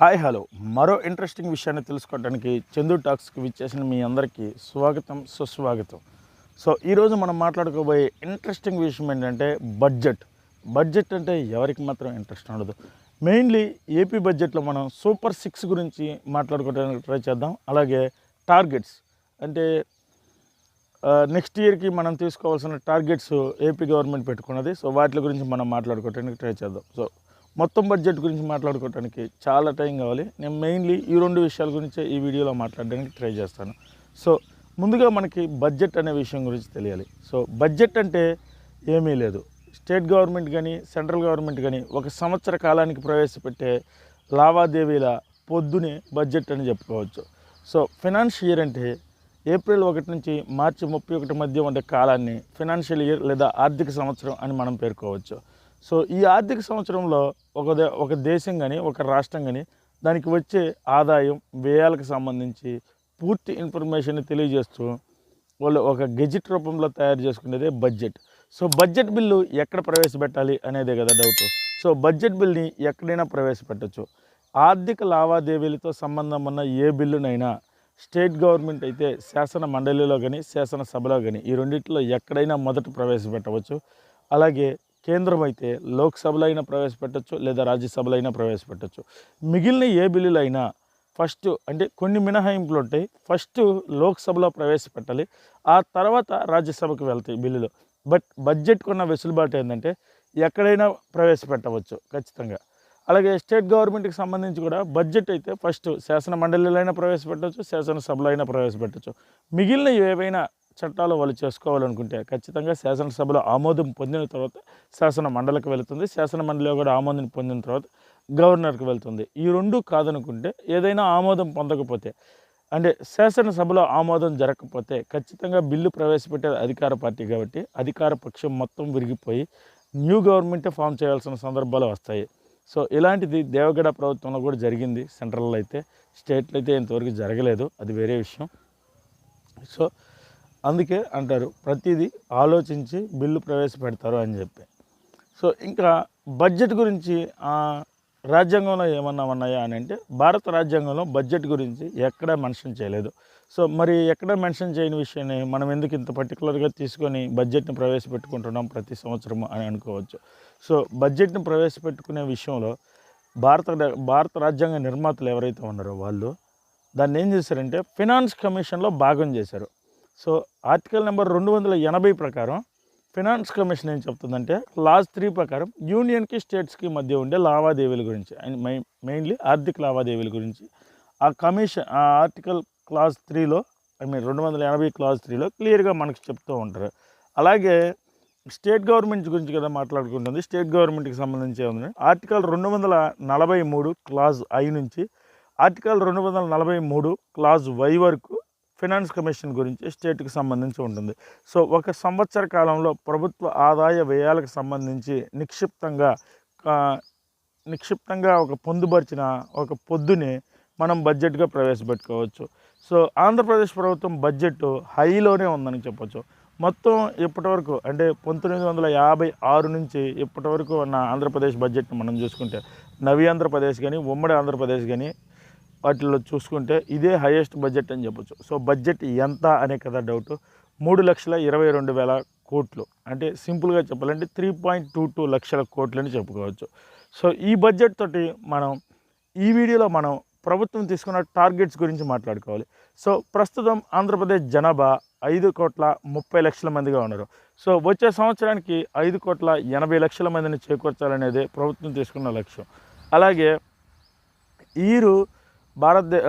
Hi hello. మరో interesting విషయాన్ని తెలుసుకోవడానికి చందు టాక్స్కి విచ్చేసిన మీ అందరికీ స్వాగతం సుస్వాగతం. సో ఈరోజు మనం మాట్లాడుకోబోయే ఇంట్రెస్టింగ్ విషయం ఏంటంటే బడ్జెట్. బడ్జెట్ అంటే ఎవరికి మాత్రం ఇంట్రెస్ట్ ఉండదు. మెయిన్లీ ఏపీ బడ్జెట్లో మనం సూపర్ సిక్స్ గురించి మాట్లాడుకోవడానికి ట్రై చేద్దాం. అలాగే టార్గెట్స్. అంటే నెక్స్ట్ ఇయర్కి మనం తీసుకోవాల్సిన టార్గెట్స్ ఏపీ గవర్నమెంట్ పెట్టుకున్నది. సో వాటి గురించి మనం మాట్లాడుకోవడానికి ట్రై చేద్దాం. సో మొత్తం బడ్జెట్ గురించి మాట్లాడుకోవడానికి చాలా టైం కావాలి. నేను మెయిన్లీ ఈ రెండు విషయాల గురించే ఈ వీడియోలో మాట్లాడడానికి ట్రై చేస్తాను. సో ముందుగా మనకి బడ్జెట్ అనే విషయం గురించి తెలియాలి. సో బడ్జెట్ అంటే ఏమీ లేదు. స్టేట్ గవర్నమెంట్ కానీ సెంట్రల్ గవర్నమెంట్ కానీ ఒక సంవత్సర కాలానికి ప్రవేశపెట్టే లావాదేవీల పొద్దునే బడ్జెట్ అని చెప్పుకోవచ్చు. సో ఫినాన్స్ ఇయర్ అంటే ఏప్రిల్ ఒకటి నుంచి మార్చి ముప్పై ఒకటి మధ్య ఉండే కాలాన్ని ఫినాన్షియల్ ఇయర్ లేదా ఆర్థిక సంవత్సరం అని మనం పేర్కోవచ్చు. సో ఈ ఆర్థిక సంవత్సరంలో ఒక దే ఒక దేశం కానీ ఒక రాష్ట్రం కానీ దానికి వచ్చే ఆదాయం వ్యయాలకు సంబంధించి పూర్తి ఇన్ఫర్మేషన్ తెలియజేస్తూ వాళ్ళు ఒక గెజిట్ రూపంలో తయారు చేసుకునేదే బడ్జెట్. సో బడ్జెట్ బిల్లు ఎక్కడ ప్రవేశపెట్టాలి అనేదే కదా డౌట్. సో బడ్జెట్ బిల్ని ఎక్కడైనా ప్రవేశపెట్టచ్చు. ఆర్థిక లావాదేవీలతో సంబంధం ఉన్న ఏ బిల్లునైనా స్టేట్ గవర్నమెంట్ అయితే శాసన మండలిలో కానీ శాసనసభలో కానీ ఈ రెండింటిలో ఎక్కడైనా మొదట ప్రవేశపెట్టవచ్చు. అలాగే కేంద్రం అయితే లోక్సభలో అయినా ప్రవేశపెట్టచ్చు లేదా రాజ్యసభలో అయినా ప్రవేశపెట్టచ్చు. మిగిలిన ఏ బిల్లులు అయినా ఫస్ట్ అంటే కొన్ని మినహాయింపులు ఉంటాయి ఫస్ట్ లోక్సభలో ప్రవేశపెట్టాలి ఆ తర్వాత రాజ్యసభకు వెళ్తాయి బిల్లులు. బట్ బడ్జెట్కు ఉన్న వెసులుబాటు ఏంటంటే ఎక్కడైనా ప్రవేశపెట్టవచ్చు ఖచ్చితంగా. అలాగే స్టేట్ గవర్నమెంట్కి సంబంధించి కూడా బడ్జెట్ అయితే ఫస్ట్ శాసన మండలిలో అయినా ప్రవేశపెట్టవచ్చు శాసనసభలో అయినా ప్రవేశపెట్టవచ్చు మిగిలిన ఏవైనా చట్టాలు వాళ్ళు చేసుకోవాలనుకుంటే ఖచ్చితంగా శాసనసభలో ఆమోదం పొందిన తర్వాత శాసన మండలికి వెళుతుంది. శాసన మండలిలో కూడా ఆమోదం పొందిన తర్వాత గవర్నర్కి వెళ్తుంది. ఈ రెండు కాదనుకుంటే ఏదైనా ఆమోదం పొందకపోతే అంటే శాసనసభలో ఆమోదం జరగకపోతే ఖచ్చితంగా బిల్లు ప్రవేశపెట్టేది అధికార పార్టీ కాబట్టి అధికార పక్షం మొత్తం విరిగిపోయి న్యూ గవర్నమెంటే ఫామ్ చేయాల్సిన సందర్భాలు వస్తాయి. సో ఇలాంటిది దేవగడ ప్రభుత్వంలో కూడా జరిగింది. సెంట్రల్లో అయితే స్టేట్లో అయితే ఇంతవరకు జరగలేదు. అది వేరే విషయం. సో అందుకే అంటారు ప్రతిదీ ఆలోచించి బిల్లు ప్రవేశపెడతారు అని చెప్పి. సో ఇంకా బడ్జెట్ గురించి రాజ్యాంగంలో ఏమన్నా ఉన్నాయా అని అంటే భారత రాజ్యాంగంలో బడ్జెట్ గురించి ఎక్కడా మెన్షన్ చేయలేదు. సో మరి ఎక్కడ మెన్షన్ చేయని విషయాన్ని మనం ఎందుకు ఇంత పర్టికులర్గా తీసుకొని బడ్జెట్ని ప్రవేశపెట్టుకుంటున్నాం ప్రతి సంవత్సరం అని అనుకోవచ్చు. సో బడ్జెట్ని ప్రవేశపెట్టుకునే విషయంలో భారత భారత రాజ్యాంగ నిర్మాతలు ఎవరైతే ఉన్నారో వాళ్ళు దాన్ని ఏం చేశారంటే ఫినాన్స్ కమిషన్లో భాగం చేశారు. సో ఆర్టికల్ నెంబర్ రెండు వందల ఎనభై ప్రకారం ఫినాన్స్ కమిషన్ ఏం చెప్తుందంటే క్లాస్ త్రీ ప్రకారం యూనియన్కి స్టేట్స్కి మధ్య ఉండే లావాదేవీల గురించి అండ్ మెయిన్లీ ఆర్థిక లావాదేవీల గురించి. ఆ కమిషన్ ఆ ఆర్టికల్ క్లాస్ త్రీలో ఐ మీన్ రెండు వందల ఎనభై క్లాస్ త్రీలో క్లియర్గా మనకు చెప్తూ ఉంటారు. అలాగే స్టేట్ గవర్నమెంట్ గురించి కదా మాట్లాడుకుంటుంది స్టేట్ గవర్నమెంట్కి సంబంధించి ఉంది ఆర్టికల్ రెండు వందల నలభై మూడు క్లాజ్ ఐ నుంచి ఆర్టికల్ రెండు వందల నలభై మూడు క్లాజ్ వై వరకు ఫినాన్స్ కమిషన్ గురించి స్టేట్కి సంబంధించి ఉంటుంది. సో ఒక సంవత్సర కాలంలో ప్రభుత్వ ఆదాయ వ్యయాలకు సంబంధించి నిక్షిప్తంగా నిక్షిప్తంగా ఒక పొందుపరిచిన ఒక పొద్దునే మనం బడ్జెట్గా ప్రవేశపెట్టుకోవచ్చు. సో ఆంధ్రప్రదేశ్ ప్రభుత్వం బడ్జెట్ హైలోనే ఉందని చెప్పొచ్చు. మొత్తం ఇప్పటివరకు అంటే పంతొమ్మిది వందల యాభై ఆరు నుంచి ఇప్పటివరకు ఉన్న ఆంధ్రప్రదేశ్ బడ్జెట్ని మనం చూసుకుంటే నవి ఆంధ్రప్రదేశ్ కానీ ఉమ్మడి ఆంధ్రప్రదేశ్ కానీ వాటిల్లో చూసుకుంటే ఇదే హైయెస్ట్ బడ్జెట్ అని చెప్పొచ్చు. సో బడ్జెట్ ఎంత అనే కదా డౌట్. మూడు లక్షల ఇరవై రెండు వేల కోట్లు. అంటే సింపుల్గా చెప్పాలంటే త్రీ పాయింట్ టూ టూ లక్షల కోట్లు అని చెప్పుకోవచ్చు. సో ఈ బడ్జెట్ తోటి మనం ఈ వీడియోలో మనం ప్రభుత్వం తీసుకున్న టార్గెట్స్ గురించి మాట్లాడుకోవాలి. సో ప్రస్తుతం ఆంధ్రప్రదేశ్ జనాభా ఐదు కోట్ల ముప్పై లక్షల మందిగా ఉన్నారు. సో వచ్చే సంవత్సరానికి ఐదు కోట్ల ఎనభై లక్షల మందిని చేకూర్చాలనేదే ప్రభుత్వం తీసుకున్న లక్ష్యం. అలాగే ఈరు భారతదే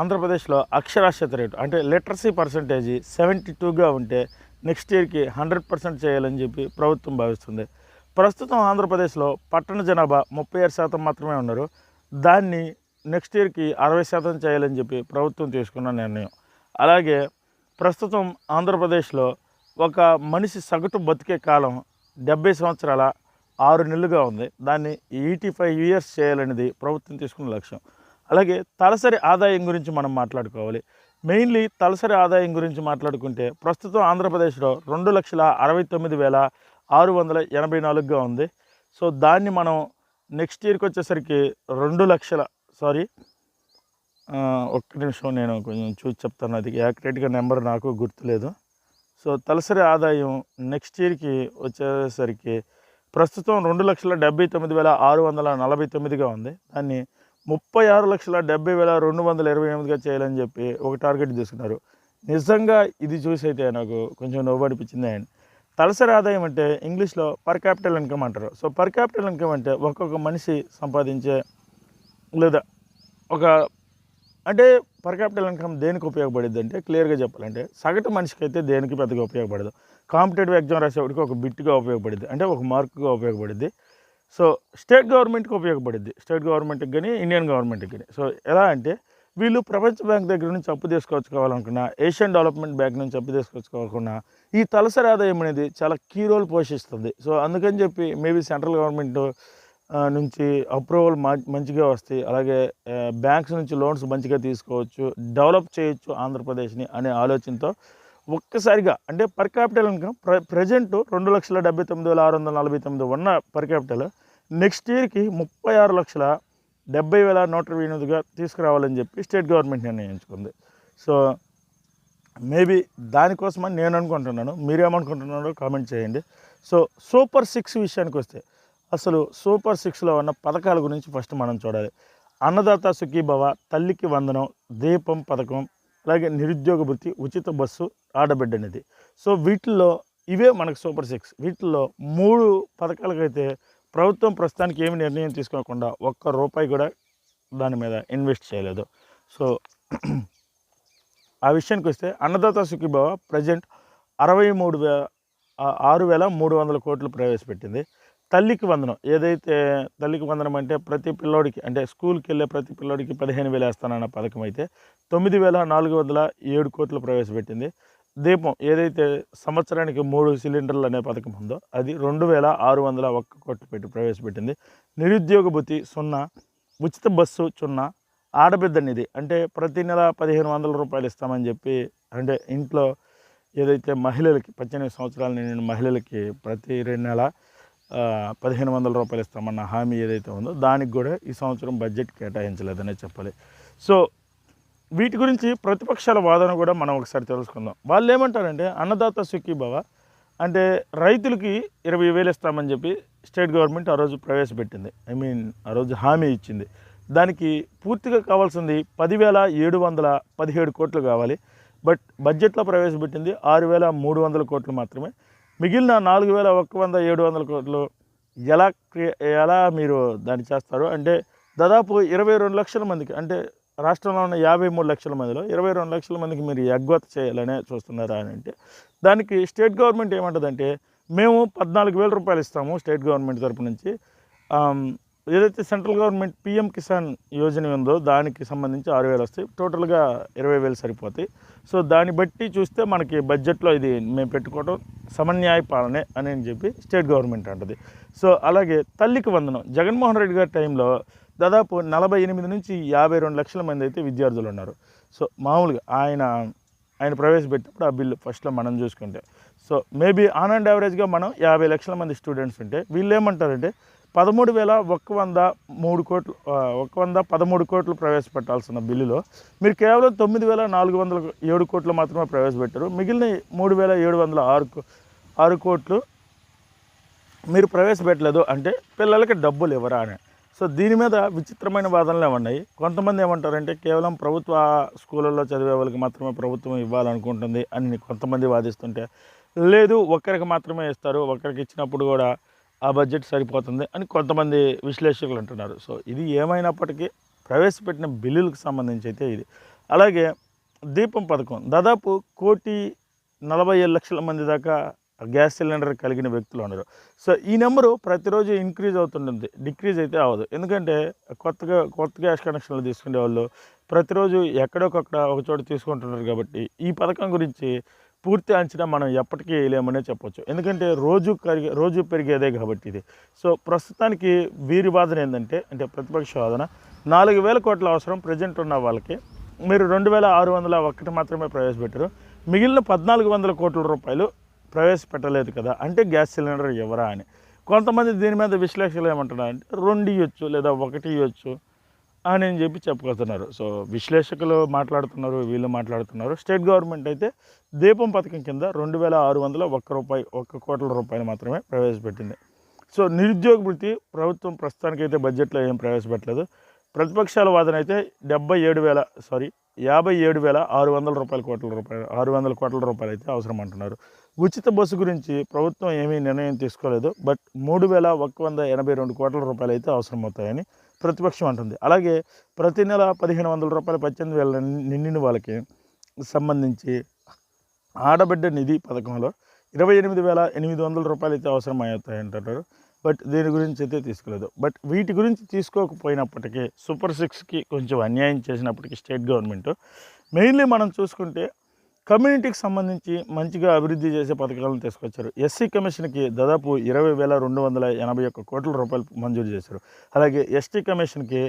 ఆంధ్రప్రదేశ్లో అక్షరాస్యత రేటు అంటే లిటరసీ పర్సంటేజీ సెవెంటీ టూగా ఉంటే నెక్స్ట్ ఇయర్కి హండ్రెడ్ పర్సెంట్ చేయాలని చెప్పి ప్రభుత్వం భావిస్తుంది. ప్రస్తుతం ఆంధ్రప్రదేశ్లో పట్టణ జనాభా ముప్పై ఆరు శాతం మాత్రమే ఉన్నారు. దాన్ని నెక్స్ట్ ఇయర్కి అరవై శాతం చేయాలని చెప్పి ప్రభుత్వం తీసుకున్న నిర్ణయం. అలాగే ప్రస్తుతం ఆంధ్రప్రదేశ్లో ఒక మనిషి సగటు బతికే కాలం డెబ్బై సంవత్సరాల ఆరు నెలలుగా ఉంది. దాన్ని ఎయిటీ ఫైవ్ ఇయర్స్ చేయాలనేది ప్రభుత్వం తీసుకున్న లక్ష్యం. అలాగే తలసరి ఆదాయం గురించి మనం మాట్లాడుకోవాలి. మెయిన్లీ తలసరి ఆదాయం గురించి మాట్లాడుకుంటే ప్రస్తుతం ఆంధ్రప్రదేశ్లో రెండు లక్షల అరవై తొమ్మిది వేల ఆరు వందల ఎనభై నాలుగుగా ఉంది. సో దాన్ని మనం నెక్స్ట్ ఇయర్కి వచ్చేసరికి రెండు లక్షల సారీ ఒక్క నిమిషం నేను కొంచెం చూసి చెప్తాను. అది యాక్యురేట్గా నెంబర్ నాకు గుర్తులేదు. సో తలసరి ఆదాయం నెక్స్ట్ ఇయర్కి వచ్చేసరికి ప్రస్తుతం రెండు లక్షల డెబ్బై తొమ్మిది వేల ఆరు వందల నలభై తొమ్మిదిగా ఉంది. దాన్ని ముప్పై ఆరు లక్షల డెబ్బై వేల రెండు వందల ఇరవై ఎనిమిదిగా చేయాలని చెప్పి ఒక టార్గెట్ తీసుకున్నారు. నిజంగా ఇది చూసి అయితే నాకు కొంచెం నవ్వు అనిపించింది అండ్. తలసరి ఆదాయం అంటే ఇంగ్లీష్లో పర్ క్యాపిటల్ ఇన్కమ్ అంటారు. సో పర్ క్యాపిటల్ ఇన్కమ్ అంటే ఒక్కొక్క మనిషి సంపాదించే లేదా ఒక అంటే పర్ క్యాపిటల్ ఇన్కమ్ దేనికి ఉపయోగపడుద్ది అంటే క్లియర్గా చెప్పాలంటే సగటు మనిషికి అయితే దేనికి పెద్దగా ఉపయోగపడదు. కాంపిటేటివ్ ఎగ్జామ్ రాసేవాడికి ఒక బిట్గా ఉపయోగపడుద్ది. అంటే ఒక మార్కుగా ఉపయోగపడుద్ది. సో స్టేట్ గవర్నమెంట్కి ఉపయోగపడుద్ది. స్టేట్ గవర్నమెంట్కి కానీ ఇండియన్ గవర్నమెంట్కి కానీ సో ఎలా అంటే వీళ్ళు ప్రపంచ బ్యాంక్ దగ్గర నుంచి అప్పు తీసుకొచ్చుకోవాలనుకున్నా ఏషియన్ డెవలప్మెంట్ బ్యాంక్ నుంచి అప్పు తీసుకొచ్చుకోవాలనుకున్నా ఈ తలసరి ఆదాయం అనేది చాలా కీ రోల్ పోషిస్తుంది. సో అందుకని చెప్పి మేబీ సెంట్రల్ గవర్నమెంట్ నుంచి అప్రూవల్ మంచిగా వస్తాయి. అలాగే బ్యాంక్స్ నుంచి లోన్స్ మంచిగా తీసుకోవచ్చు డెవలప్ చేయొచ్చు ఆంధ్రప్రదేశ్ని అనే ఆలోచనతో ఒక్కసారిగా అంటే పర్ క్యాపిటల్ ఇన్కమ్ ప్ర ప్రజెంట్ రెండు లక్షల డెబ్బై తొమ్మిది వేల ఆరు వందల నలభై తొమ్మిది ఉన్న పర్ క్యాపిటల్ నెక్స్ట్ ఇయర్కి ముప్పై ఆరు లక్షల డెబ్బై వేల నూట ఇరవై ఎనిమిదిగా తీసుకురావాలని చెప్పి స్టేట్ గవర్నమెంట్ నిర్ణయించుకుంది. సో మేబీ దానికోసమని నేను అనుకుంటున్నాను. మీరేమనుకుంటున్నారో కామెంట్ చేయండి. సో సూపర్ సిక్స్ విషయానికి వస్తే అసలు సూపర్ సిక్స్లో ఉన్న పథకాల గురించి ఫస్ట్ మనం చూడాలి. అన్నదాత సుఖీభవ తల్లికి వందనం దీపం పథకం అలాగే నిరుద్యోగ వృత్తి ఉచిత బస్సు ఆడబిడ్డ అనేది. సో వీటిల్లో ఇవే మనకు సూపర్ సిక్స్. వీటిల్లో మూడు పథకాలకైతే ప్రభుత్వం ప్రస్తుతానికి ఏమి నిర్ణయం తీసుకోకుండా ఒక్క రూపాయి కూడా దాని మీద ఇన్వెస్ట్ చేయలేదు. సో ఆ విషయానికి వస్తే అన్నదాత సుఖీభావ ప్రజెంట్ అరవై మూడు వే ఆరు వేల మూడు వందల కోట్లు ప్రవేశపెట్టింది. తల్లికి వందనం. ఏదైతే తల్లికి వందనం అంటే ప్రతి పిల్లోడికి అంటే స్కూల్కి వెళ్ళే ప్రతి పిల్లోడికి పదిహేను వేలు వేస్తానన్న పథకం అయితే తొమ్మిది వేల నాలుగు వందల ఏడు కోట్లు ప్రవేశపెట్టింది. దీపం ఏదైతే సంవత్సరానికి మూడు సిలిండర్లు అనే పథకం ఉందో అది రెండు వేల ఆరు వందల ఒక్క కోట్లు పెట్టి ప్రవేశపెట్టింది. నిరుద్యోగ భృతి సున్నా ఉచిత బస్సు సున్నా ఆడబిడ్డ నిధి అంటే ప్రతి నెల పదిహేను వందల రూపాయలు ఇస్తామని చెప్పి అంటే ఇంట్లో ఏదైతే మహిళలకి పద్దెనిమిది సంవత్సరాల నిండిన మహిళలకి ప్రతి రెండు నెల పదిహేను వందల రూపాయలు ఇస్తామన్న హామీ ఏదైతే ఉందో దానికి కూడా ఈ సంవత్సరం బడ్జెట్ కేటాయించలేదనే చెప్పాలి. సో వీటి గురించి ప్రతిపక్షాల వాదన కూడా మనం ఒకసారి తెలుసుకుందాం. వాళ్ళు ఏమంటారంటే అన్నదాత సుఖీభవ అంటే రైతులకి ఇరవై వేలు ఇస్తామని చెప్పి స్టేట్ గవర్నమెంట్ ఆ రోజు ప్రవేశపెట్టింది. ఐ మీన్ ఆ రోజు హామీ ఇచ్చింది. దానికి పూర్తిగా కావాల్సింది పదివేల ఏడు వందల పదిహేడు కోట్లు కావాలి. బట్ బడ్జెట్లో ప్రవేశపెట్టింది ఆరు వేల మూడు వందల కోట్లు మాత్రమే. మిగిలిన నాలుగు వేల ఒక్క వంద ఏడు వందల కోట్లు ఎలా ఎలా మీరు దాన్ని చేస్తారు? అంటే దాదాపు ఇరవై రెండు లక్షల మందికి అంటే రాష్ట్రంలో ఉన్న యాభై మూడు లక్షల మందిలో ఇరవై రెండు లక్షల మందికి మీరు ఎగ్గొత చేయాలనే చూస్తున్నారా అని అంటే దానికి స్టేట్ గవర్నమెంట్ ఏమంటుందంటే మేము పద్నాలుగు వేల రూపాయలు ఇస్తాము స్టేట్ గవర్నమెంట్ తరపు నుంచి. ఏదైతే central government PM Kisan Yojana ఉందో దానికి సంబంధించి ఆరు వేలు వస్తాయి. టోటల్గా ఇరవై వేలు సరిపోతాయి. సో దాన్ని బట్టి చూస్తే మనకి బడ్జెట్లో ఇది మేము పెట్టుకోవడం సమన్యాయ పాలనే అని చెప్పి స్టేట్ గవర్నమెంట్ అంటది. సో అలాగే తల్లికి వందనం. జగన్మోహన్ రెడ్డి గారి టైంలో దాదాపు నలభై ఎనిమిది నుంచి యాభై రెండు లక్షల మంది అయితే విద్యార్థులు ఉన్నారు. సో మామూలుగా ఆయన ఆయన ప్రవేశపెట్టినప్పుడు ఆ బిల్లు ఫస్ట్లో మనం చూసుకుంటే. సో మేబీ ఆన్ అండ్ యావరేజ్గా మనం యాభై లక్షల మంది స్టూడెంట్స్ ఉంటే వీళ్ళు ఏమంటారంటే పదమూడు వేల ఒక్క వంద మూడు కోట్లు ఒక వంద పదమూడు కోట్లు ప్రవేశపెట్టాల్సిన బిల్లులో మీరు కేవలం తొమ్మిది వేల నాలుగు వందల ఏడు కోట్లు మాత్రమే ప్రవేశపెట్టారు. మిగిలిన మూడు వేల ఏడు వందల ఆరు ఆరు కోట్లు మీరు ప్రవేశపెట్టలేదు అంటే పిల్లలకి డబ్బులు ఇవ్వరా అని. సో దీని మీద విచిత్రమైన వాదనలు ఉన్నాయి కొంతమంది ఏమంటారంటే కేవలం ప్రభుత్వ స్కూళ్ళల్లో చదివే వాళ్ళకి మాత్రమే ప్రభుత్వం ఇవ్వాలనుకుంటుంది అని కొంతమంది వాదిస్తుంటే లేదు ఒక్కరికి మాత్రమే ఇస్తారు ఒక్కరికి ఇచ్చినప్పుడు కూడా ఆ బడ్జెట్ సరిపోతుంది అని కొంతమంది విశ్లేషకులు అంటున్నారు. సో ఇది ఏమైనప్పటికీ ప్రవేశపెట్టిన బిల్లులకు సంబంధించి అయితే ఇది. అలాగే దీపం పథకం. దాదాపు కోటి నలభై ఏడు లక్షల మంది దాకా గ్యాస్ సిలిండర్ కలిగిన వ్యక్తులు ఉన్నారు. సో ఈ నెంబరు ప్రతిరోజు ఇంక్రీజ్ అవుతుంటుంది. డిక్రీజ్ అయితే అవ్వదు. ఎందుకంటే కొత్తగా కొత్త గ్యాస్ కనెక్షన్లు తీసుకునే వాళ్ళు ప్రతిరోజు ఎక్కడొకక్కడ ఒక చోట తీసుకుంటున్నారు కాబట్టి ఈ పథకం గురించి పూర్తి అంచనా మనం ఎప్పటికీ వేయలేమనే చెప్పొచ్చు. ఎందుకంటే రోజు కరిగే రోజు పెరిగేదే కాబట్టి ఇది. సో ప్రస్తుతానికి వీరి వాదన ఏంటంటే అంటే ప్రతిపక్ష వాదన నాలుగు వేల కోట్ల అవసరం ప్రజెంట్ ఉన్న వాళ్ళకి మీరు రెండు వేల ఆరు వందల ఒకటి మాత్రమే ప్రవేశపెట్టారు. మిగిలిన పద్నాలుగు వందల కోట్ల రూపాయలు ప్రవేశపెట్టలేదు కదా అంటే గ్యాస్ సిలిండర్ ఎవరా అని. కొంతమంది దీని మీద విశ్లేషణలు ఏమంటున్నారు అంటే రెండు ఇవ్వచ్చు లేదా ఒకటి ఇవ్వచ్చు అని అని చెప్పి చెప్పుకొస్తున్నారు. సో విశ్లేషకులు మాట్లాడుతున్నారు వీళ్ళు మాట్లాడుతున్నారు. స్టేట్ గవర్నమెంట్ అయితే దీపం పథకం కింద రెండు వేల ఆరు వందల ఒక్క రూపాయి ఒక్క కోట్ల రూపాయలు మాత్రమే ప్రవేశపెట్టింది. సో నిరుద్యోగ వృత్తి ప్రభుత్వం ప్రస్తుతానికైతే బడ్జెట్లో ఏం ప్రవేశపెట్టలేదు. ప్రతిపక్షాల వాదన అయితే డెబ్బై ఏడు వేల సారీ యాభై ఏడు వేల ఆరు వందల రూపాయల కోట్ల రూపాయలు ఆరు వందల కోట్ల రూపాయలు అయితే అవసరం అంటున్నారు ఉచిత బస్సు గురించి ప్రభుత్వం ఏమీ నిర్ణయం తీసుకోలేదు బట్ మూడు వేల ఒక వంద ఎనభై రెండు కోట్ల రూపాయలు అయితే అవసరం అవుతాయని ప్రతిపక్షం అంటుంది. అలాగే ప్రతి నెల పదిహేను వందల రూపాయలు పద్దెనిమిది వేల నిండిన వాళ్ళకి సంబంధించి ఆడబిడ్డ నిధి పథకంలో ఇరవై ఎనిమిది వేల ఎనిమిది వందల రూపాయలు అయితే అవసరం బట్ దీని గురించి అయితే తీసుకోలేదు. బట్ వీటి గురించి తీసుకోకపోయినప్పటికీ సూపర్ సిక్స్కి కొంచెం అన్యాయం చేసినప్పటికీ స్టేట్ గవర్నమెంట్ మెయిన్లీ మనం చూసుకుంటే కమ్యూనిటీకి సంబంధించి మంచిగా అభివృద్ధి చేసే పథకాలను తీసుకొచ్చారు. ఎస్సీ కమిషన్కి దాదాపు ఇరవై వేల రెండు వందల ఎనభై ఒక్క కోట్ల రూపాయలు మంజూరు చేశారు. అలాగే ఎస్టీ కమిషన్కి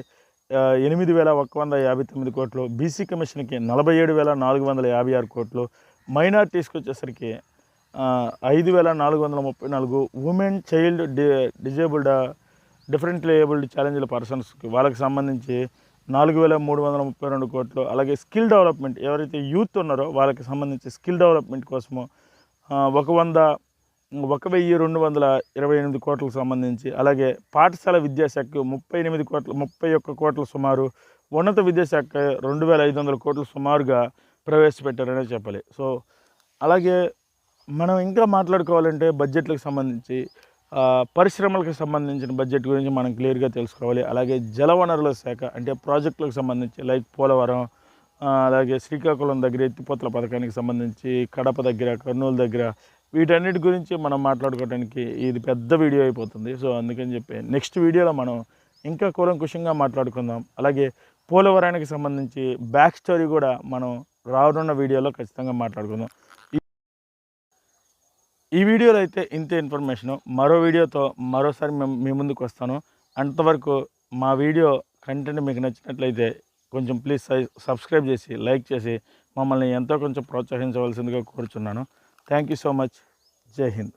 ఎనిమిది వేల ఒక్క వంద యాభై తొమ్మిది కోట్లు బీసీ కమిషన్కి నలభై ఏడు వేల నాలుగు వందల యాభై ఆరు కోట్లు మైనార్టీస్కి వచ్చేసరికి ఐదు వేల నాలుగు వందల ముప్పై నాలుగు women child D disabled differently abled ఛాలెంజ్ల పర్సన్స్కి వాళ్ళకి సంబంధించి నాలుగు వేల మూడు వందల ముప్పై రెండు కోట్లు. అలాగే స్కిల్ డెవలప్మెంట్ ఎవరైతే యూత్ ఉన్నారో వాళ్ళకి సంబంధించి స్కిల్ డెవలప్మెంట్ కోసము ఒక వంద ఒక వెయ్యి రెండు వందల ఇరవై ఎనిమిది కోట్లకు సంబంధించి అలాగే పాఠశాల విద్యాశాఖకు ముప్పై ఎనిమిది కోట్ల ముప్పై ఒక్క కోట్ల సుమారు ఉన్నత విద్యాశాఖ రెండు వేల ఐదు వందల కోట్లు సుమారుగా ప్రవేశపెట్టారనే చెప్పాలి. సో అలాగే మనం ఇంకా మాట్లాడుకోవాలంటే బడ్జెట్లకు సంబంధించి పరిశ్రమలకు సంబంధించిన బడ్జెట్ గురించి మనం క్లియర్గా తెలుసుకోవాలి. అలాగే జలవనరుల శాఖ అంటే ప్రాజెక్టులకు సంబంధించి లైక్ పోలవరం అలాగే శ్రీకాకుళం దగ్గర ఎత్తిపోతల పథకానికి సంబంధించి కడప దగ్గర కర్నూలు దగ్గర వీటన్నిటి గురించి మనం మాట్లాడుకోవడానికి ఇది పెద్ద వీడియో అయిపోతుంది. సో అందుకని చెప్పి నెక్స్ట్ వీడియోలో మనం ఇంకా కూలంకుషంగా మాట్లాడుకుందాం. అలాగే పోలవరానికి సంబంధించి బ్యాక్ స్టోరీ కూడా మనం రానున్న వీడియోలో ఖచ్చితంగా మాట్లాడుకుందాం. ఈ- వీడియోలో అయితే ఇంతే ఇన్ఫర్మేషన్ మరో వీడియోతో మరోసారి మేము మీ ముందుకు వస్తాను. అంతవరకు మా వీడియో కంటెంట్ మీకు నచ్చినట్లయితే కొంచెం ప్లీజ్ సబ్స్క్రైబ్ చేసి లైక్ చేసి మమ్మల్ని ఎంతో కొంచెం ప్రోత్సహించవలసిందిగా కోరుచున్నాను. థ్యాంక్ యూ సో మచ్ జై హింద్